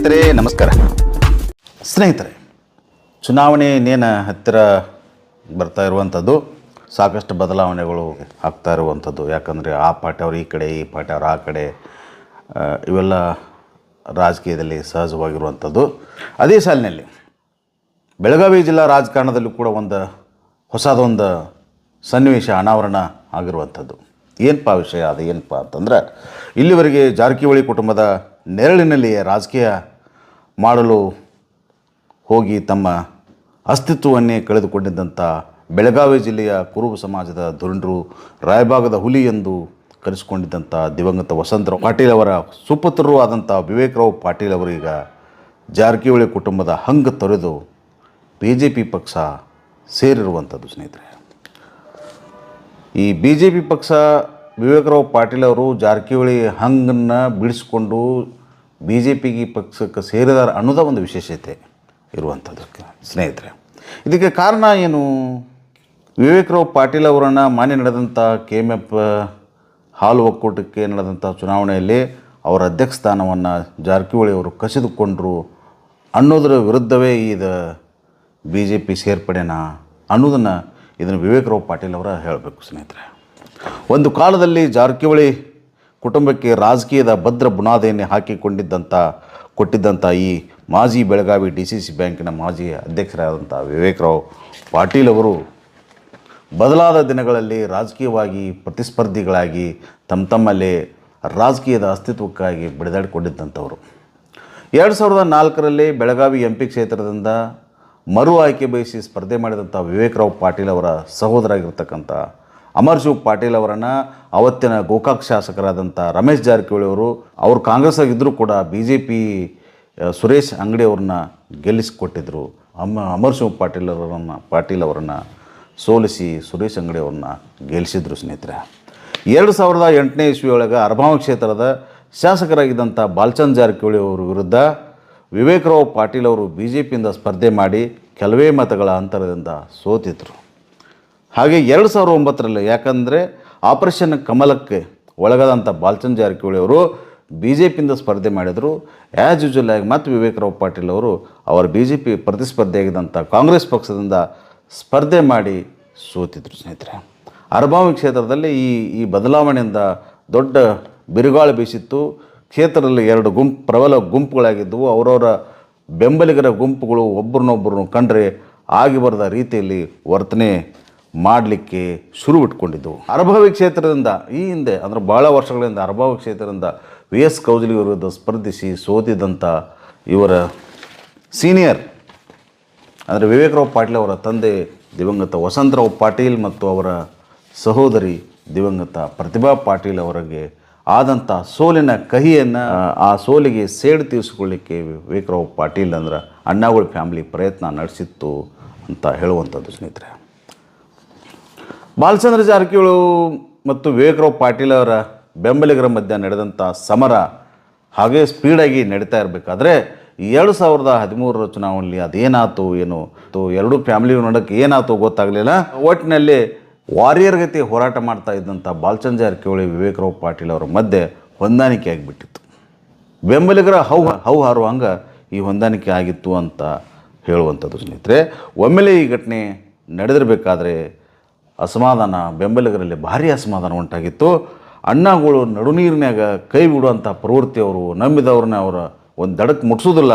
ಸ್ನೇಹಿತರೆ, ನಮಸ್ಕಾರ. ಸ್ನೇಹಿತರೆ, ಚುನಾವಣೆ ಇನ್ನೇನು ಹತ್ತಿರ ಬರ್ತಾ ಇರುವಂಥದ್ದು? ಸಾಕಷ್ಟು ಬದಲಾವಣೆಗಳು ಆಗ್ತಾ ಇರುವಂಥದ್ದು. ಯಾಕಂದರೆ ಆ ಪಾರ್ಟಿಯವರು ಈ ಕಡೆ, ಈ ಪಾರ್ಟಿಯವರು ಆ ಕಡೆ ಇವೆಲ್ಲ ರಾಜಕೀಯದಲ್ಲಿ ಸಹಜವಾಗಿರುವಂಥದ್ದು. ಅದೇ ಸಾಲಿನಲ್ಲಿ ಬೆಳಗಾವಿ ಜಿಲ್ಲಾ ರಾಜಕಾರಣದಲ್ಲೂ ಕೂಡ ಒಂದು ಹೊಸದೊಂದು ಸನ್ನಿವೇಶ ಅನಾವರಣ ಆಗಿರುವಂಥದ್ದು. ಏನಪ್ಪ ವಿಷಯ ಅದು ಏನಪ್ಪ ಅಂತಂದ್ರೆ, ಇಲ್ಲಿವರೆಗೆ ಜಾರಕಿಹೊಳಿ ಕುಟುಂಬದ ನೆರಳಿನಲ್ಲಿಯೇ ರಾಜಕೀಯ ಮಾಡಲು ಹೋಗಿ ತಮ್ಮ ಅಸ್ತಿತ್ವವನ್ನೇ ಕಳೆದುಕೊಂಡಿದ್ದಂಥ ಬೆಳಗಾವಿ ಜಿಲ್ಲೆಯ ಕುರುಬ ಸಮಾಜದ ಧುರಂಡ್ರು, ರಾಯಭಾಗದ ಹುಲಿ ಎಂದು ಕರೆಸಿಕೊಂಡಿದ್ದಂಥ ದಿವಂಗತ ವಸಂತರಾವ್ ಪಾಟೀಲ್ ಅವರ ಸುಪುತ್ರರು ಆದಂಥ ವಿವೇಕರಾವ್ ಪಾಟೀಲ್ ಅವರೀಗ ಜಾರಕಿಹೊಳಿ ಕುಟುಂಬದ ಹಂಗ ತೊರೆದು ಬಿ ಜೆ ಪಿ ಪಕ್ಷ ಸೇರಿರುವಂಥದ್ದು ಸ್ನೇಹಿತರೆ. ಈ ಬಿ ಜೆ ಪಿ ಪಕ್ಷ ವಿವೇಕರಾವ್ ಪಾಟೀಲ್ ಅವರು ಜಾರಕಿಹೊಳಿ ಹಂಗನ್ನು ಬಿಡಿಸ್ಕೊಂಡು ಬಿ ಜೆ ಪಿಗೆ ಪಕ್ಷಕ್ಕೆ ಸೇರಿದಾರ ಅನ್ನೋದ ಒಂದು ವಿಶೇಷತೆ ಇರುವಂಥದ್ದಕ್ಕೆ ಸ್ನೇಹಿತರೆ. ಇದಕ್ಕೆ ಕಾರಣ ಏನು? ವಿವೇಕರಾವ್ ಪಾಟೀಲ್ ಅವರನ್ನು ಮಾನ್ಯ ನಡೆದಂಥ ಕೆ ಎಂ ಎಫ್, ಹಾಲು ಒಕ್ಕೂಟಕ್ಕೆ ನಡೆದಂಥ ಚುನಾವಣೆಯಲ್ಲಿ ಅವರ ಅಧ್ಯಕ್ಷ ಸ್ಥಾನವನ್ನು ಜಾರಕಿಹೊಳಿ ಅವರು ಕಸಿದುಕೊಂಡರು ಅನ್ನೋದರ ವಿರುದ್ಧವೇ ಇದು ಬಿ ಜೆ ಪಿ ಸೇರ್ಪಡೆನಾ ಅನ್ನೋದನ್ನು ಇದನ್ನು ವಿವೇಕರಾವ್ ಪಾಟೀಲ್ ಅವರ ಹೇಳಬೇಕು ಸ್ನೇಹಿತರೆ. ಒಂದು ಕಾಲದಲ್ಲಿ ಜಾರಕಿಹೊಳಿ ಕುಟುಂಬಕ್ಕೆ ರಾಜಕೀಯದ ಭದ್ರ ಬುನಾದಿಯನ್ನು ಹಾಕಿಕೊಂಡಿದ್ದಂಥ ಕೊಟ್ಟಿದ್ದಂಥ ಈ ಮಾಜಿ ಬೆಳಗಾವಿ ಡಿ ಸಿ ಸಿ ಬ್ಯಾಂಕಿನ ಮಾಜಿ ಅಧ್ಯಕ್ಷರಾದಂಥ ವಿವೇಕರಾವ್ ಪಾಟೀಲ್ ಅವರು ಬದಲಾದ ದಿನಗಳಲ್ಲಿ ರಾಜಕೀಯವಾಗಿ ಪ್ರತಿಸ್ಪರ್ಧಿಗಳಾಗಿ ತಮ್ಮ ತಮ್ಮಲ್ಲೇ ರಾಜಕೀಯದ ಅಸ್ತಿತ್ವಕ್ಕಾಗಿ ಬಡಿದಾಡಿಕೊಂಡಿದ್ದಂಥವರು. ಎರಡು ಸಾವಿರದ ನಾಲ್ಕರಲ್ಲಿ ಬೆಳಗಾವಿ ಎಂ ಪಿ ಕ್ಷೇತ್ರದಿಂದ ಮರು ಆಯ್ಕೆ ಬಯಸಿ ಸ್ಪರ್ಧೆ ಮಾಡಿದಂಥ ವಿವೇಕರಾವ್ ಪಾಟೀಲ್ ಅವರ ಸಹೋದರಾಗಿರ್ತಕ್ಕಂಥ ಅಮರ್ಶಿವ್ ಪಾಟೀಲ್ ಅವರನ್ನು ಅವತ್ತಿನ ಗೋಕಾಕ್ ಶಾಸಕರಾದಂಥ ರಮೇಶ್ ಜಾರಕಿಹೊಳಿ ಅವರು ಅವರು ಕಾಂಗ್ರೆಸ್ಸಾಗಿದ್ದರೂ ಕೂಡ B J P Suresh Angadi ಅವ್ರನ್ನ ಗೆಲ್ಲಿಸಿಕೊಟ್ಟಿದ್ದರು ಅಮರ್ ಶಿವ್ ಪಾಟೀಲ್ ಅವರನ್ನು ಪಾಟೀಲ್ ಅವರನ್ನು ಸೋಲಿಸಿ ಸುರೇಶ್ ಅಂಗಡಿ ಅವ್ರನ್ನ ಗೆಲ್ಲಿಸಿದ್ರು ಸ್ನೇಹಿತರೆ. ಎರಡು ಸಾವಿರದ ಎಂಟನೇ ಇಸ್ವಿಯೊಳಗೆ ಅರಭಾವ ಕ್ಷೇತ್ರದ ಶಾಸಕರಾಗಿದ್ದಂಥ ಬಾಲ್ಚಂದ್ ಜಾರಕಿಹೊಳಿ ಅವರ ವಿರುದ್ಧ ವಿವೇಕರಾವ್ ಪಾಟೀಲ್ ಅವರು ಬಿ ಜೆ ಪಿಯಿಂದ ಸ್ಪರ್ಧೆ ಮಾಡಿ ಕೆಲವೇ ಮತಗಳ ಅಂತರದಿಂದ ಸೋತಿದ್ರು. ಹಾಗೆ ಎರಡು ಸಾವಿರದ ಒಂಬತ್ತರಲ್ಲಿ ಯಾಕಂದರೆ ಆಪರೇಷನ್ ಕಮಲಕ್ಕೆ ಒಳಗಾದಂಥ ಬಾಲ್ಚಂದ್ ಜಾರಕಿಹೊಳಿ ಅವರು ಬಿ ಜೆ ಪಿಯಿಂದ ಸ್ಪರ್ಧೆ ಮಾಡಿದರು. ಆ್ಯಸ್ ಯೂಜುವಲ್ ಆಗಿ ಮತ್ತು ವಿವೇಕರಾವ್ ಪಾಟೀಲ್ ಅವರು ಅವರ ಬಿ ಜೆ ಪಿ ಪ್ರತಿಸ್ಪರ್ಧಿಯಾಗಿದ್ದಂಥ ಕಾಂಗ್ರೆಸ್ ಪಕ್ಷದಿಂದ ಸ್ಪರ್ಧೆ ಮಾಡಿ ಸೋತಿದ್ರು ಸ್ನೇಹಿತರೆ. ಅರಬಾವಿ ಕ್ಷೇತ್ರದಲ್ಲಿ ಈ ಈ ಬದಲಾವಣೆಯಿಂದ ದೊಡ್ಡ ಬಿರುಗಾಳಿ ಬೀಸಿತ್ತು. ಕ್ಷೇತ್ರದಲ್ಲಿ ಎರಡು ಗುಂಪು, ಪ್ರಬಲ ಗುಂಪುಗಳಾಗಿದ್ದವು. ಅವರವರ ಬೆಂಬಲಿಗರ ಗುಂಪುಗಳು ಒಬ್ಬರನ್ನೊಬ್ಬರನ್ನು ಕಂಡ್ರೆ ಆಗಿ ಬರೆದ ರೀತಿಯಲ್ಲಿ ವರ್ತನೆ ಮಾಡಲಿಕ್ಕೆ ಶುರು ಇಟ್ಕೊಂಡಿದ್ದವು ಅರಭಾವಿ ಕ್ಷೇತ್ರದಿಂದ ಈ ಹಿಂದೆ, ಅಂದರೆ ಭಾಳ ವರ್ಷಗಳಿಂದ ಅರಭಾವಿ ಕ್ಷೇತ್ರದಿಂದ ವಿ ಎಸ್ ಕೌಜಲಿ ವಿರುದ್ಧ ಸ್ಪರ್ಧಿಸಿ ಸೋತಿದ್ದಂಥ ಇವರ ಸೀನಿಯರ್, ಅಂದರೆ ವಿವೇಕರಾವ್ ಪಾಟೀಲ್ ಅವರ ತಂದೆ ದಿವಂಗತ ವಸಂತರಾವ್ ಪಾಟೀಲ್ ಮತ್ತು ಅವರ ಸಹೋದರಿ ದಿವಂಗತ ಪ್ರತಿಭಾ ಪಾಟೀಲ್ ಅವರಿಗೆ ಆದಂಥ ಸೋಲಿನ ಕಹಿಯನ್ನು, ಆ ಸೋಲಿಗೆ ಸೇಡು ತೀರಿಸಿಕೊಳ್ಳಿಕ್ಕೆ ವಿವೇಕರಾವ್ ಪಾಟೀಲ್ ಅಂದ್ರೆ ಅಣ್ಣಾಗಳ ಫ್ಯಾಮಿಲಿ ಪ್ರಯತ್ನ ನಡೆಸಿತ್ತು ಅಂತ ಹೇಳುವಂಥದ್ದು ಸ್ನೇಹಿತರೆ. ಬಾಲಚಂದ್ರ ಜಾರಕಿಹೊಳಿ ಮತ್ತು ವಿವೇಕರಾವ್ ಪಾಟೀಲ್ ಅವರ ಬೆಂಬಲಿಗರ ಮಧ್ಯೆ ನಡೆದಂಥ ಸಮರ ಹಾಗೇ ಸ್ಪೀಡಾಗಿ ನಡೀತಾ ಇರಬೇಕಾದ್ರೆ ಎರಡು ಸಾವಿರದ ಹದಿಮೂರರ ಚುನಾವಣೆಯಲ್ಲಿ ಅದೇನಾಯ್ತು, ಏನು? ಎರಡೂ ಫ್ಯಾಮಿಲಿ ನೋಡೋಕ್ಕೆ ಏನಾಯ್ತು ಗೊತ್ತಾಗಲಿಲ್ಲ. ಒಟ್ಟಿನಲ್ಲಿ ವಾರಿಯರ್ ಗತಿ ಹೋರಾಟ ಮಾಡ್ತಾ ಇದ್ದಂಥ ಬಾಲಚಂದ್ರ ಜಾರಕಿಹೊಳಿ, ವಿವೇಕರಾವ್ ಪಾಟೀಲ್ ಅವರ ಮಧ್ಯೆ ಹೊಂದಾಣಿಕೆ ಆಗಿಬಿಟ್ಟಿತ್ತು. ಬೆಂಬಲಿಗರ ಹೌ ಹೌ ಹಾರುವಂಗ ಈ ಹೊಂದಾಣಿಕೆ ಆಗಿತ್ತು ಅಂತ ಹೇಳುವಂಥದ್ದು ಸ್ನೇಹಿತರೆ. ಒಮ್ಮೆಲೆ ಈ ಘಟನೆ ನಡೆದಿರಬೇಕಾದ್ರೆ ಅಸಮಾಧಾನ ಬೆಂಬಲಿಗರಲ್ಲಿ ಭಾರಿ ಅಸಮಾಧಾನ ಉಂಟಾಗಿತ್ತು. ಅಣ್ಣಗಳು ನಡುನೀರಿನಾಗ ಕೈ ಬಿಡುವಂಥ ಪ್ರವೃತ್ತಿ ಅವರು ನಂಬಿದವ್ರನ್ನ ಅವರ ಒಂದು ದಡಕ್ಕೆ ಮುಟ್ಸೋದಿಲ್ಲ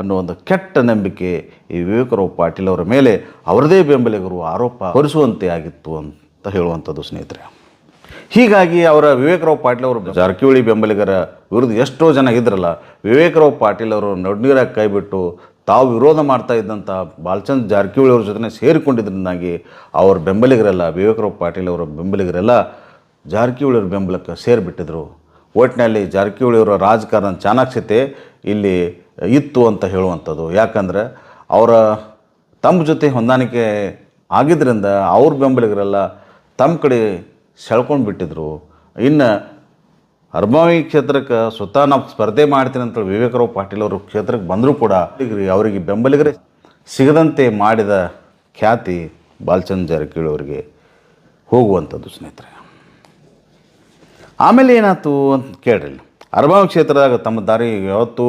ಅನ್ನೋ ಒಂದು ಕೆಟ್ಟ ನಂಬಿಕೆ ಈ ವಿವೇಕರಾವ್ ಪಾಟೀಲ್ ಅವರ ಮೇಲೆ. ಅವರದೇ ಬೆಂಬಲಿಗರು ಆರೋಪ ಹೊರಿಸುವಂತೆ ಆಗಿತ್ತು ಅಂತ ಹೇಳುವಂಥದ್ದು ಸ್ನೇಹಿತರೆ. ಹೀಗಾಗಿ ಅವರ ವಿವೇಕರಾವ್ ಪಾಟೀಲ್ ಅವರು ಜಾರಕಿಹೊಳಿ ಬೆಂಬಲಿಗರ ವಿರುದ್ಧ ಎಷ್ಟೋ ಜನ ಇದ್ರಲ್ಲ ವಿವೇಕರಾವ್ ಪಾಟೀಲ್ ಅವರು ನಡುನೀರಾಗಿ ಕೈಬಿಟ್ಟು ತಾವು ವಿರೋಧ ಮಾಡ್ತಾ ಇದ್ದಂಥ ಬಾಲಚಂದ್ರ ಜಾರಕಿಹೊಳಿ ಅವ್ರ ಜೊತೆ ಸೇರಿಕೊಂಡಿದ್ದರಿಂದಾಗಿ ಅವ್ರ ಬೆಂಬಲಿಗರೆಲ್ಲ, ವಿವೇಕರಾವ್ ಪಾಟೀಲ್ ಅವರ ಬೆಂಬಲಿಗರೆಲ್ಲ ಜಾರಕಿಹೊಳಿ ಅವ್ರ ಬೆಂಬಲಕ್ಕೆ ಸೇರಿಬಿಟ್ಟಿದ್ರು. ಒಟ್ಟಿನಲ್ಲಿ ಜಾರಕಿಹೊಳಿ ಅವರ ರಾಜಕಾರಣ ಚಾಣಾಕ್ಷತೆ ಇಲ್ಲಿ ಇತ್ತು ಅಂತ ಹೇಳುವಂಥದ್ದು. ಯಾಕಂದ್ರೆ ಅವರ ತಮ್ಮ ಜೊತೆ ಹೊಂದಾಣಿಕೆ ಆಗಿದ್ದರಿಂದ ಅವ್ರ ಬೆಂಬಲಿಗರೆಲ್ಲ ತಮ್ಮ ಕಡೆ ಸೆಳ್ಕೊಂಡು ಬಿಟ್ಟಿದ್ರು ಇನ್ನು ಅರ್ಮಾವಿ ಕ್ಷೇತ್ರಕ್ಕೆ ಸ್ವತಃ ನಾವು ಸ್ಪರ್ಧೆ ಮಾಡ್ತೀನಿ ಅಂತೇಳಿ ವಿವೇಕರಾವ್ ಪಾಟೀಲ್ ಅವರು ಕ್ಷೇತ್ರಕ್ಕೆ ಬಂದರೂ ಕೂಡ ಅವರಿಗೆ- ಬೆಂಬಲಿಗರೇ ಸಿಗದಂತೆ ಮಾಡಿದ ಖ್ಯಾತಿ ಬಾಲಚಂದ್ರ ಜಾರಕಿಹೊಳಿ ಅವರಿಗೆ ಹೋಗುವಂಥದ್ದು ಸ್ನೇಹಿತರೆ. ಆಮೇಲೆ ಏನಾಯ್ತು ಅಂತ ಕೇಳ್ರಿ. ಅರ್ಮಾವಿ ಕ್ಷೇತ್ರದಾಗ ತಮ್ಮ ದಾರಿ ಯಾವತ್ತೂ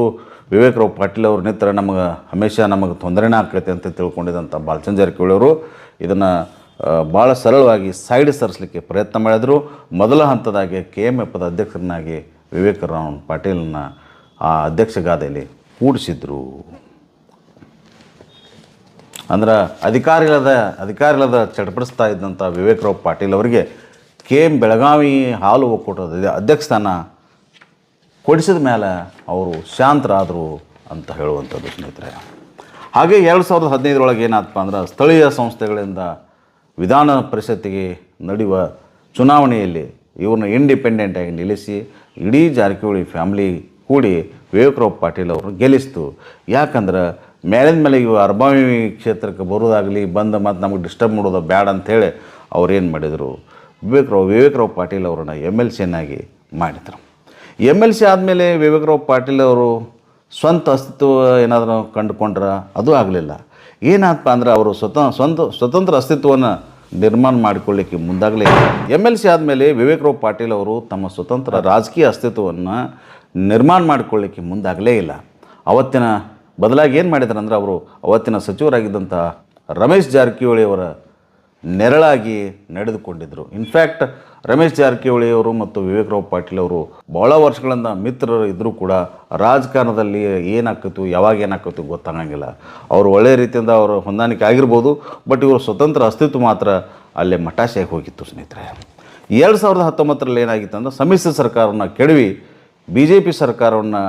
ವಿವೇಕರಾವ್ ಪಾಟೀಲ್ ಅವ್ರ ನಿತ್ರ ನಮಗೆ ಹಮೇಶ ನಮಗೆ ತೊಂದರೆನೇ ಆಗ್ತೈತೆ ಅಂತ ತಿಳ್ಕೊಂಡಿದ್ದಂಥ ಬಾಲಚಂದ್ರ ಜಾರಕಿಹೊಳಿ ಅವರು ಇದನ್ನು ಭಾಳ ಸರಳವಾಗಿ ಸೈಡ್ ಸರಿಸಲಿಕ್ಕೆ ಪ್ರಯತ್ನ ಮಾಡಿದರು. ಮೊದಲ ಹಂತದಾಗಿ ಕೆ ಎಂ ಎಫ್ದ ಅಧ್ಯಕ್ಷರನ್ನಾಗಿ ವಿವೇಕರಾವ್ ಪಾಟೀಲ್ನ ಆ ಅಧ್ಯಕ್ಷ ಗಾದೆಯಲ್ಲಿ ಕೂಡಿಸಿದ್ರು. ಅಂದ್ರೆ ಅಧಿಕಾರಿಗಳದ ಅಧಿಕಾರಿಗಳದ ಚಟಪಡಿಸ್ತಾ ಇದ್ದಂಥ ವಿವೇಕ್ ರಾವ್ ಪಾಟೀಲ್ ಅವರಿಗೆ ಕೆ ಎಂ ಬೆಳಗಾವಿ ಹಾಲು ಒಕ್ಕೂಟದ ಅಧ್ಯಕ್ಷ ಸ್ಥಾನ ಕೊಡಿಸಿದ ಮೇಲೆ ಅವರು ಶಾಂತರಾದರು ಅಂತ ಹೇಳುವಂಥದ್ದು ಸ್ನೇಹಿತರೆ. ಹಾಗೆ ಎರಡು ಸಾವಿರದ ಹದಿನೈದರೊಳಗೆ ಏನಾಯ್ತಪ್ಪ ಅಂದ್ರೆ ಸ್ಥಳೀಯ ಸಂಸ್ಥೆಗಳಿಂದ ವಿಧಾನ ಪರಿಷತ್ತಿಗೆ ನಡೆಯುವ ಚುನಾವಣೆಯಲ್ಲಿ ಇವ್ರನ್ನ ಇಂಡಿಪೆಂಡೆಂಟಾಗಿ ನಿಲ್ಲಿಸಿ ಇಡೀ ಜಾರಕಿಹೊಳಿ ಫ್ಯಾಮ್ಲಿ ಕೂಡಿ ವಿವೇಕರಾವ್ ಪಾಟೀಲ್ ಅವರು ಗೆಲ್ಲಿಸ್ತು. ಯಾಕಂದ್ರೆ ಮೇಲಿನ ಮೇಲೆ ಇವು ಅರ್ಬಾವಿ ಕ್ಷೇತ್ರಕ್ಕೆ ಬರೋದಾಗಲಿ, ಬಂದು ಮತ್ತು ನಮಗೆ ಡಿಸ್ಟರ್ಬ್ ಮಾಡೋದು ಬ್ಯಾಡ ಅಂಥೇಳಿ ಏನು ಮಾಡಿದರು? ವಿವೇಕರಾವ್ ವಿವೇಕರಾವ್ ಪಾಟೀಲ್ ಅವರನ್ನು ಎಂ ಎಲ್ ಸಿಯನ್ನಾಗಿ ಮಾಡಿದರು. ಎಂ ಎಲ್ ಸಿ ಆದಮೇಲೆ ವಿವೇಕರಾವ್ ಪಾಟೀಲ್ ಅವರು ಸ್ವಂತ ಅಸ್ತಿತ್ವ ಏನಾದರೂ ಕಂಡುಕೊಂಡ್ರೆ? ಅದು ಆಗಲಿಲ್ಲ. ಏನಾಯ್ತಪ್ಪ ಅಂದ್ರೆ ಅವರು ಸ್ವತಃ ಸ್ವಂತ ಸ್ವತಂತ್ರ ಅಸ್ತಿತ್ವವನ್ನು ನಿರ್ಮಾಣ ಮಾಡಿಕೊಳ್ಳಿಕ್ಕೆ ಮುಂದಾಗಲೇ ಎಂ ಎಲ್ ಸಿ ಆದಮೇಲೆ ವಿವೇಕ್ ರಾವ್ ಪಾಟೀಲ್ ಅವರು ತಮ್ಮ ಸ್ವತಂತ್ರ ರಾಜಕೀಯ ಅಸ್ತಿತ್ವವನ್ನು ನಿರ್ಮಾಣ ಮಾಡಿಕೊಳ್ಳಿಕ್ಕೆ ಮುಂದಾಗಲೇ ಇಲ್ಲ. ಅವತ್ತಿನ ಬದಲಾಗಿ ಏನು ಮಾಡಿದ್ರು ಅಂದ್ರೆ ಅವರು ಅವತ್ತಿನ ಸಚಿವರಾಗಿದ್ದಂಥ ರಮೇಶ್ ಜಾರಕಿಹೊಳಿ ಅವರ ನೆರಳಾಗಿ ನಡೆದುಕೊಂಡಿದ್ದರು ಇನ್ಫ್ಯಾಕ್ಟ್ ರಮೇಶ್ ಜಾರಕಿಹೊಳಿ ಅವರು ಮತ್ತು ವಿವೇಕರಾವ್ ಪಾಟೀಲ್ ಅವರು ಬಹಳ ವರ್ಷಗಳಿಂದ ಮಿತ್ರರು ಇದ್ದರೂ ಕೂಡ ರಾಜಕಾರಣದಲ್ಲಿ ಏನಾಗ್ತಿತ್ತು, ಯಾವಾಗ ಏನಾಗ್ತಿತ್ತು ಗೊತ್ತಾಗಂಗಿಲ್ಲ. ಅವರು ಒಳ್ಳೆಯ ರೀತಿಯಿಂದ ಅವರು ಹೊಂದಾಣಿಕೆ ಆಗಿರ್ಬೋದು ಬಟ್ ಇವರು ಸ್ವತಂತ್ರ ಅಸ್ತಿತ್ವ ಮಾತ್ರ ಅಲ್ಲೇ ಮಟಾಶೆಯಾಗಿ ಹೋಗಿತ್ತು ಸ್ನೇಹಿತರೆ. ಎರಡು ಸಾವಿರದ ಹತ್ತೊಂಬತ್ತರಲ್ಲಿ ಏನಾಗಿತ್ತು ಅಂದ್ರೆ ಸಮ್ಮಿಶ್ರ ಸರ್ಕಾರವನ್ನು ಕೆಡವಿ ಬಿ ಜೆ ಪಿ ಸರ್ಕಾರವನ್ನು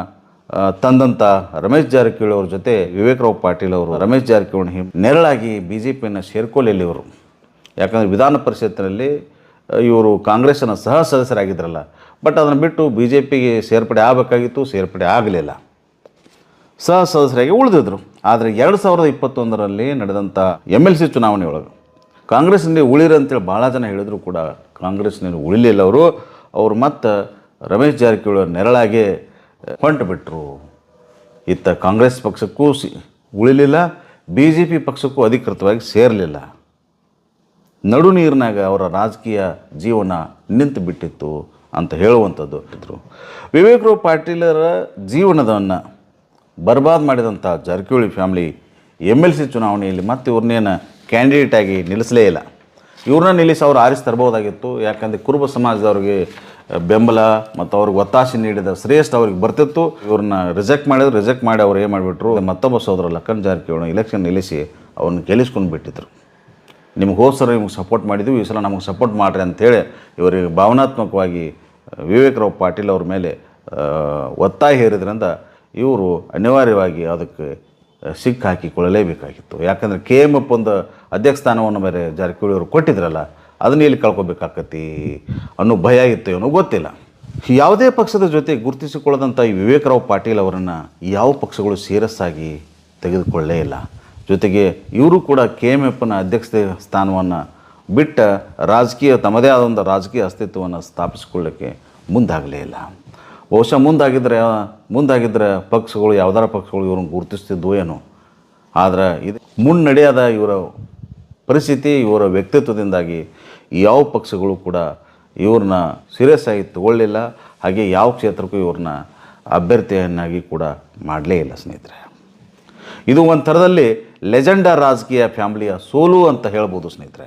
ತಂದಂಥ ರಮೇಶ್ ಜಾರಕಿಹೊಳಿ ಅವ್ರ ಜೊತೆ ವಿವೇಕರಾವ್ ಪಾಟೀಲ್ ಅವರು, ರಮೇಶ್ ಜಾರಕಿಹೊಳಿ ನೆರಳಾಗಿ ಬಿ ಜೆ ಸೇರ್ಕೊಳ್ಳಲಿ ಇವರು. ಯಾಕಂದರೆ ವಿಧಾನ ಪರಿಷತ್ತಿನಲ್ಲಿ ಇವರು ಕಾಂಗ್ರೆಸ್ಸಿನ ಸಹ ಸದಸ್ಯರಾಗಿದ್ದರಲ್ಲ ಬಟ್ ಅದನ್ನು ಬಿಟ್ಟು ಬಿ ಜೆ ಪಿಗೆ ಸೇರ್ಪಡೆ ಆಗಬೇಕಾಗಿತ್ತು, ಸೇರ್ಪಡೆ ಆಗಲಿಲ್ಲ. ಸಹ ಸದಸ್ಯರಾಗಿ ಉಳಿದಿದ್ರು. ಆದರೆ ಎರಡು ಸಾವಿರದ ಇಪ್ಪತ್ತೊಂದರಲ್ಲಿ ನಡೆದಂಥ ಎಂ ಎಲ್ ಸಿ ಚುನಾವಣೆಯೊಳಗೆ ಕಾಂಗ್ರೆಸ್ನಲ್ಲಿ ಉಳಿರಿ ಅಂತೇಳಿ ಭಾಳ ಜನ ಹೇಳಿದರೂ ಕೂಡ ಕಾಂಗ್ರೆಸ್ನಲ್ಲಿ ಉಳಿಲಿಲ್ಲ ಅವರು. ಅವರು ಮತ್ತು ರಮೇಶ್ ಜಾರಕಿಹೊಳಿ ನೆರಳಾಗೆ ಹೊಂಟು ಬಿಟ್ಟರು ಇತ್ತ ಕಾಂಗ್ರೆಸ್ ಪಕ್ಷಕ್ಕೂ ಸಿ, ಉಳಿಲಿಲ್ಲ. ಬಿ ಜೆ ಪಿ ಪಕ್ಷಕ್ಕೂ ಅಧಿಕೃತವಾಗಿ ಸೇರಲಿಲ್ಲ. ನಡು ನೀರಿನಾಗ ಅವರ ರಾಜಕೀಯ ಜೀವನ ನಿಂತು ಬಿಟ್ಟಿತ್ತು ಅಂತ ಹೇಳುವಂಥದ್ದು. ವಿವೇಕ್ ವಿವೇಕರಾವ್ ಪಾಟೀಲರ ಜೀವನದವನ್ನು ಬರ್ಬಾದ್ ಮಾಡಿದಂಥ Jarkiholi family M L C ಚುನಾವಣೆಯಲ್ಲಿ ಮತ್ತೆ ಇವ್ರನ್ನೇನು ಕ್ಯಾಂಡಿಡೇಟ್ ಆಗಿ ನಿಲ್ಲಿಸಲೇ ಇಲ್ಲ. ಇವ್ರನ್ನ ನಿಲ್ಲಿಸಿ ಅವ್ರು ಆರಿಸಿ ತರಬಹುದಾಗಿತ್ತು ಯಾಕಂದರೆ ಕುರುಬ ಸಮಾಜದವ್ರಿಗೆ ಬೆಂಬಲ ಮತ್ತು ಅವ್ರಿಗೆ ಒತ್ತಾಸೆ ನೀಡಿದ ಶ್ರೇಷ್ಠ ಅವ್ರಿಗೆ ಬರ್ತಿತ್ತು. ಇವ್ರನ್ನ ರಿಜೆಕ್ಟ್ ಮಾಡಿದ್ರು ರಿಜೆಕ್ಟ್ ಮಾಡಿ ಅವ್ರು ಏನು ಮಾಡಿಬಿಟ್ರು, ಮತ್ತೊಬ್ಬ ಸೋದರ ಲಕ್ಕನ್ ಜಾರಕಿಹೊಳಿ ಇಲೆಕ್ಷನ್ ನಿಲ್ಲಿಸಿ ಅವ್ರನ್ನ ಗೆಲ್ಲಿಸ್ಕೊಂಡು ಬಿಟ್ಟಿದ್ರು ನಿಮ್ಗೆ ನಿಮ್ಗೆ ಸಪೋರ್ಟ್ ಮಾಡಿದ್ದೀವಿ ಈ ಸಲ ನಮಗೆ ಸಪೋರ್ಟ್ ಮಾಡಿರಿ ಅಂಥೇಳಿ ಇವರಿಗೆ ಭಾವನಾತ್ಮಕವಾಗಿ ವಿವೇಕರಾವ್ ಪಾಟೀಲ್ ಅವ್ರ ಮೇಲೆ ಒತ್ತಾಯ ಹೇರಿದ್ರಿಂದ ಇವರು ಅನಿವಾರ್ಯವಾಗಿ ಅದಕ್ಕೆ ಸಿಕ್ಕ ಹಾಕಿಕೊಳ್ಳಲೇಬೇಕಾಗಿತ್ತು. ಯಾಕಂದರೆ ಕೆ ಎಂ ಎಫ್ ಒಂದು ಅಧ್ಯಕ್ಷ ಸ್ಥಾನವನ್ನು ಬೇರೆ ಜಾರಕಿಹೊಳಿ ಅವರು ಕೊಟ್ಟಿದ್ರಲ್ಲ, ಅದನ್ನ ಇಲ್ಲಿ ಕಳ್ಕೊಬೇಕಾಕತಿ ಅನ್ನೋ ಭಯ ಇತ್ತು ಏನೋ ಗೊತ್ತಿಲ್ಲ. ಯಾವುದೇ ಪಕ್ಷದ ಜೊತೆ ಗುರುತಿಸಿಕೊಳ್ಳದಂಥ ಈ ವಿವೇಕರಾವ್ ಪಾಟೀಲ್ ಅವರನ್ನು ಯಾವ ಪಕ್ಷಗಳು ಸೀರಿಯಸ್ ತೆಗೆದುಕೊಳ್ಳಲೇ ತೆಗೆದುಕೊಳ್ಳೇ ಇಲ್ಲ. ಜೊತೆಗೆ ಇವರು ಕೂಡ ಕೆ ಎಂ ಎಫ್ನ ಅಧ್ಯಕ್ಷತೆ ಸ್ಥಾನವನ್ನು ಬಿಟ್ಟ ರಾಜಕೀಯ, ತಮ್ಮದೇ ಆದ ಒಂದು ರಾಜಕೀಯ ಅಸ್ತಿತ್ವವನ್ನು ಸ್ಥಾಪಿಸಿಕೊಳ್ಳಕ್ಕೆ ಮುಂದಾಗಲೇ ಇಲ್ಲ. ಬಹುಶಃ ಮುಂದಾಗಿದ್ದರೆ ಮುಂದಾಗಿದ್ದರೆ ಪಕ್ಷಗಳು, ಯಾವ್ದಾರ ಪಕ್ಷಗಳು ಇವ್ರನ್ನ ಗುರುತಿಸ್ತಿದ್ವು ಏನೋ. ಆದರೆ ಇದು ಮುನ್ನಡೆಯದ ಇವರ ಪರಿಸ್ಥಿತಿ, ಇವರ ವ್ಯಕ್ತಿತ್ವದಿಂದಾಗಿ ಯಾವ ಪಕ್ಷಗಳು ಕೂಡ ಇವ್ರನ್ನ ಸೀರಿಯಸ್ ಆಗಿ ತಗೊಳ್ಳಿಲ್ಲ. ಹಾಗೆ ಯಾವ ಕ್ಷೇತ್ರಕ್ಕೂ ಇವ್ರನ್ನ ಅಭ್ಯರ್ಥಿಯನ್ನಾಗಿ ಕೂಡ ಮಾಡಲೇ ಇಲ್ಲ ಸ್ನೇಹಿತರೆ. ಇದು ಒಂದು ಥರದಲ್ಲಿ ಲೆಜೆಂಡರ್ ರಾಜಕೀಯ ಫ್ಯಾಮಿಲಿಯ ಸೋಲು ಅಂತ ಹೇಳ್ಬೋದು ಸ್ನೇಹಿತರೆ.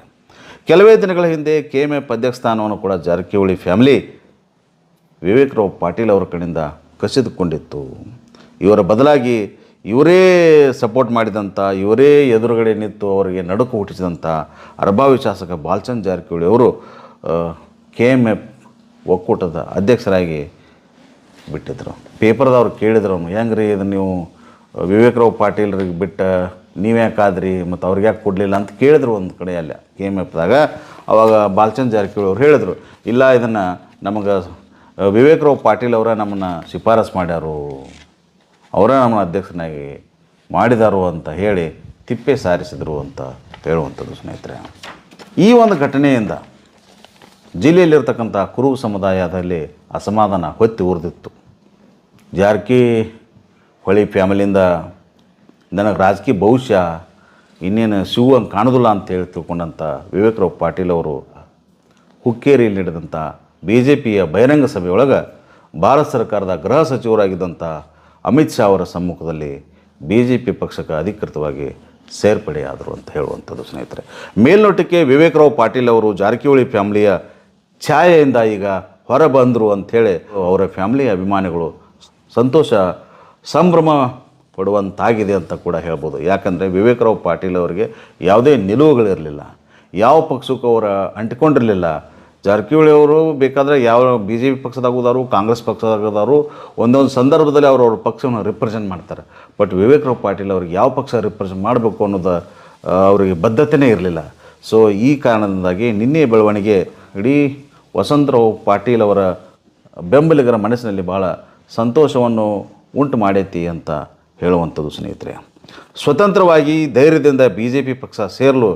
ಕೆಲವೇ ದಿನಗಳ ಹಿಂದೆ ಕೆ ಎಂ ಎಫ್ ಅಧ್ಯಕ್ಷ ಸ್ಥಾನವನ್ನು ಕೂಡ ಜಾರಕಿಹೊಳಿ ಫ್ಯಾಮಿಲಿ ವಿವೇಕರಾವ್ ಪಾಟೀಲ್ ಅವರ ಕಡೆಯಿಂದ ಕಸಿದುಕೊಂಡಿತ್ತು. ಇವರ ಬದಲಾಗಿ ಇವರೇ ಸಪೋರ್ಟ್ ಮಾಡಿದಂಥ ಇವರೇ ಎದುರುಗಡೆ ನಿಂತು ಅವರಿಗೆ ನಡುಕು ಹುಟ್ಟಿಸಿದಂಥ ಅರಭಾವಿ ಶಾಸಕ ಬಾಲ್ಚಂದ್ ಜಾರಕಿಹೊಳಿ ಅವರು ಕೆ ಎಂ ಎಫ್ ಒಕ್ಕೂಟದ ಅಧ್ಯಕ್ಷರಾಗಿ ಬಿಟ್ಟಿದ್ರು. ಪೇಪರ್ದವ್ರು ಕೇಳಿದ್ರು ಅವನು ರೀ ಇದು ನೀವು ವಿವೇಕರಾವ್ ಪಾಟೀಲ್ರಿಗೆ ಬಿಟ್ಟ ನೀವ್ಯಾಕಾದ್ರಿ ಮತ್ತು ಅವ್ರಿಗೆ ಯಾಕೆ ಕೊಡಲಿಲ್ಲ ಅಂತ ಕೇಳಿದ್ರು ಒಂದು ಕಡೆ ಅಲ್ಲಿ ಕೆ ಎಂ ಎಫ್ದಾಗ ಅವಾಗ ಬಾಲ್ಚಂದ್ ಜಾರಕಿಹೊಳಿ ಅವ್ರು ಹೇಳಿದರು, ಇಲ್ಲ, ಇದನ್ನು ನಮಗೆ ವಿವೇಕರಾವ್ ಪಾಟೀಲ್ ಅವರ ನಮ್ಮನ್ನು ಶಿಫಾರಸ್ ಮಾಡ್ಯಾರು. ಅವರೇ ನಮ್ಮನ್ನು ಅಧ್ಯಕ್ಷನಾಗಿ ಮಾಡಿದಾರು ಅಂತ ಹೇಳಿ ತಿಪ್ಪೆ ಸಾರಿಸಿದರು ಅಂತ ಹೇಳುವಂಥದ್ದು ಸ್ನೇಹಿತರೆ. ಈ ಒಂದು ಘಟನೆಯಿಂದ ಜಿಲ್ಲೆಯಲ್ಲಿರ್ತಕ್ಕಂಥ ಕುರುಬ ಸಮುದಾಯದಲ್ಲಿ ಅಸಮಾಧಾನ ಹೊತ್ತಿ ಉರಿದಿತ್ತು. ಜಾರಕಿ, ಹೊಳಿ ಫ್ಯಾಮಿಲಿಯಿಂದ ನನಗೆ ರಾಜಕೀಯ ಭವಿಷ್ಯ ಇನ್ನೇನು ಶಿವ ಕಾಣೋದಿಲ್ಲ ಅಂತ ಅಂತೇಳಿ ತಿಳ್ಕೊಂಡಂಥ ವಿವೇಕರಾವ್ ಪಾಟೀಲ್ ಅವರು ಹುಕ್ಕೇರಿಯಲ್ಲಿ ನಡೆದಂಥ ಬಿ ಜೆ ಪಿಯ ಬಹಿರಂಗ ಸಭೆಯೊಳಗೆ ಭಾರತ ಸರ್ಕಾರದ ಗೃಹ ಸಚಿವರಾಗಿದ್ದಂಥ ಅಮಿತ್ ಶಾ ಅವರ ಸಮ್ಮುಖದಲ್ಲಿ ಬಿ ಜೆ ಪಿ ಪಕ್ಷಕ್ಕೆ ಅಧಿಕೃತವಾಗಿ ಸೇರ್ಪಡೆಯಾದರು ಅಂತ ಹೇಳುವಂಥದ್ದು ಸ್ನೇಹಿತರೆ. ಮೇಲ್ನೋಟಕ್ಕೆ ವಿವೇಕರಾವ್ ಪಾಟೀಲ್ ಅವರು ಜಾರಕಿಹೊಳಿ ಫ್ಯಾಮ್ಲಿಯ ಛಾಯೆಯಿಂದ ಈಗ ಹೊರ ಬಂದರು ಅಂಥೇಳಿ ಅವರ ಫ್ಯಾಮ್ಲಿ ಅಭಿಮಾನಿಗಳು ಸಂತೋಷ ಸಂಭ್ರಮ ಪಡುವಂತಾಗಿದೆ ಅಂತ ಕೂಡ ಹೇಳ್ಬೋದು. ಯಾಕಂದರೆ ವಿವೇಕರಾವ್ ಪಾಟೀಲ್ ಅವರಿಗೆ ಯಾವುದೇ ನಿಲುವುಗಳಿರಲಿಲ್ಲ. ಯಾವ ಪಕ್ಷಕ್ಕೂ ಅವರ ಅಂಟಿಕೊಂಡಿರಲಿಲ್ಲ. ಜಾರಕಿಹೊಳಿ ಅವರು ಬೇಕಾದರೆ ಯಾವ ಬಿ ಜೆ ಪಿ ಪಕ್ಷದಾಗೋದಾರು ಕಾಂಗ್ರೆಸ್ ಪಕ್ಷದಾಗೋದಾರು ಒಂದೊಂದು ಸಂದರ್ಭದಲ್ಲಿ ಅವರು ಅವ್ರ ಪಕ್ಷವನ್ನು ರಿಪ್ರೆಸೆಂಟ್ ಮಾಡ್ತಾರೆ. ಬಟ್ ವಿವೇಕರಾವ್ ಪಾಟೀಲ್ ಅವ್ರಿಗೆ ಯಾವ ಪಕ್ಷ ರಿಪ್ರೆಸೆಂಟ್ ಮಾಡಬೇಕು ಅನ್ನೋದು ಅವರಿಗೆ ಬದ್ಧತೆಯೇ ಇರಲಿಲ್ಲ. ಸೊ ಈ ಕಾರಣದಿಂದಾಗಿ ನಿನ್ನೆ ಬೆಳವಣಿಗೆ ಇಡೀ ವಸಂತರಾವ್ ಪಾಟೀಲ್ ಅವರ ಬೆಂಬಲಿಗರ ಮನಸ್ಸಿನಲ್ಲಿ ಭಾಳ ಸಂತೋಷವನ್ನು ಉಂಟು ಮಾಡೈತಿ ಅಂತ ಹೇಳುವಂಥದ್ದು ಸ್ನೇಹಿತರೆ. ಸ್ವತಂತ್ರವಾಗಿ ಧೈರ್ಯದಿಂದ ಬಿ ಜೆ ಪಿ ಪಕ್ಷ ಸೇರಲು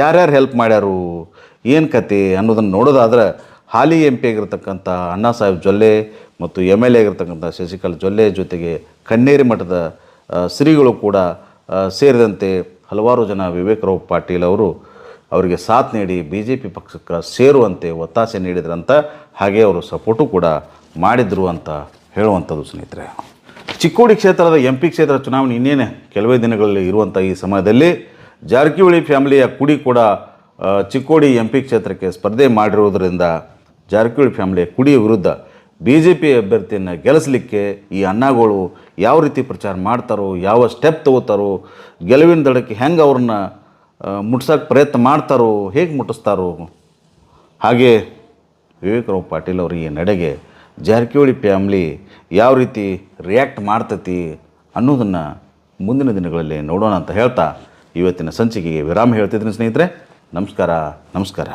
ಯಾರ್ಯಾರು ಹೆಲ್ಪ್ ಮಾಡ್ಯಾರು, ಏನು ಕತೆ ಅನ್ನೋದನ್ನು ನೋಡೋದಾದ್ರೆ ಹಾಲಿ ಎಂ ಪಿ ಆಗಿರ್ತಕ್ಕಂಥ ಅಣ್ಣಾ ಸಾಹೇಬ್ ಜೊಲ್ಲೆ ಮತ್ತು ಎಂ ಎಲ್ ಎ ಆಗಿರ್ತಕ್ಕಂಥ ಶಶಿಕಲ್ ಜೊಲ್ಲೆ ಜೊತೆಗೆ ಕಣ್ಣೇರಿ ಮಠದ ಶ್ರೀಗಳು ಕೂಡ ಸೇರಿದಂತೆ ಹಲವಾರು ಜನ ವಿವೇಕರಾವ್ ಪಾಟೀಲ್ ಅವರು ಅವರಿಗೆ ಸಾಥ್ ನೀಡಿ ಬಿ ಜೆ ಪಿ ಪಕ್ಷಕ್ಕೆ ಸೇರುವಂತೆ ಒತ್ತಾಸೆ ನೀಡಿದ್ರಂತ ಹಾಗೆ ಅವರು ಸಪೋರ್ಟು ಕೂಡ ಮಾಡಿದರು ಅಂತ ಹೇಳುವಂಥದ್ದು ಸ್ನೇಹಿತರೆ. ಚಿಕ್ಕೋಡಿ ಕ್ಷೇತ್ರದ ಎಂ ಪಿ ಕ್ಷೇತ್ರ ಚುನಾವಣೆ ಇನ್ನೇನೆ ಕೆಲವೇ ದಿನಗಳಲ್ಲಿ ಇರುವಂಥ ಈ ಸಮಯದಲ್ಲಿ ಜಾರಕಿಹೊಳಿ ಫ್ಯಾಮಿಲಿಯ ಕುಡಿ ಕೂಡ ಚಿಕ್ಕೋಡಿ ಎಂ ಪಿ ಕ್ಷೇತ್ರಕ್ಕೆ ಸ್ಪರ್ಧೆ ಮಾಡಿರುವುದರಿಂದ ಜಾರಕಿಹೊಳಿ ಫ್ಯಾಮಿಲಿಯ ಕುಡಿಯ ವಿರುದ್ಧ ಬಿ ಜೆ ಪಿ ಅಭ್ಯರ್ಥಿಯನ್ನು ಗೆಲ್ಲಿಸಲಿಕ್ಕೆ ಈ ಅಣ್ಣಾಗಳು ಯಾವ ರೀತಿ ಪ್ರಚಾರ ಮಾಡ್ತಾರೋ, ಯಾವ ಸ್ಟೆಪ್ ತಗೋತಾರೋ, ಗೆಲುವಿನ ದಡಕ್ಕೆ ಹೆಂಗೆ ಅವ್ರನ್ನ ಮುಟ್ಸೋಕ್ಕೆ ಪ್ರಯತ್ನ ಮಾಡ್ತಾರೋ, ಹೇಗೆ ಮುಟ್ಟಿಸ್ತಾರೋ ಹಾಗೆ ವಿವೇಕರಾವ್ ಪಾಟೀಲ್ ಅವರ ಈ ನಡೆಗೆ ಜಾರಕಿಹೊಳಿ ಫ್ಯಾಮ್ಲಿ ಯಾವ ರೀತಿ ರಿಯಾಕ್ಟ್ ಮಾಡ್ತತಿ ಅನ್ನೋದನ್ನು ಮುಂದಿನ ದಿನಗಳಲ್ಲಿ ನೋಡೋಣ ಅಂತ ಹೇಳ್ತಾ ಇವತ್ತಿನ ಸಂಚಿಕೆಗೆ ವಿರಾಮ ಹೇಳ್ತಿದ್ದೀನಿ ಸ್ನೇಹಿತರೆ, ನಮಸ್ಕಾರ ನಮಸ್ಕಾರ.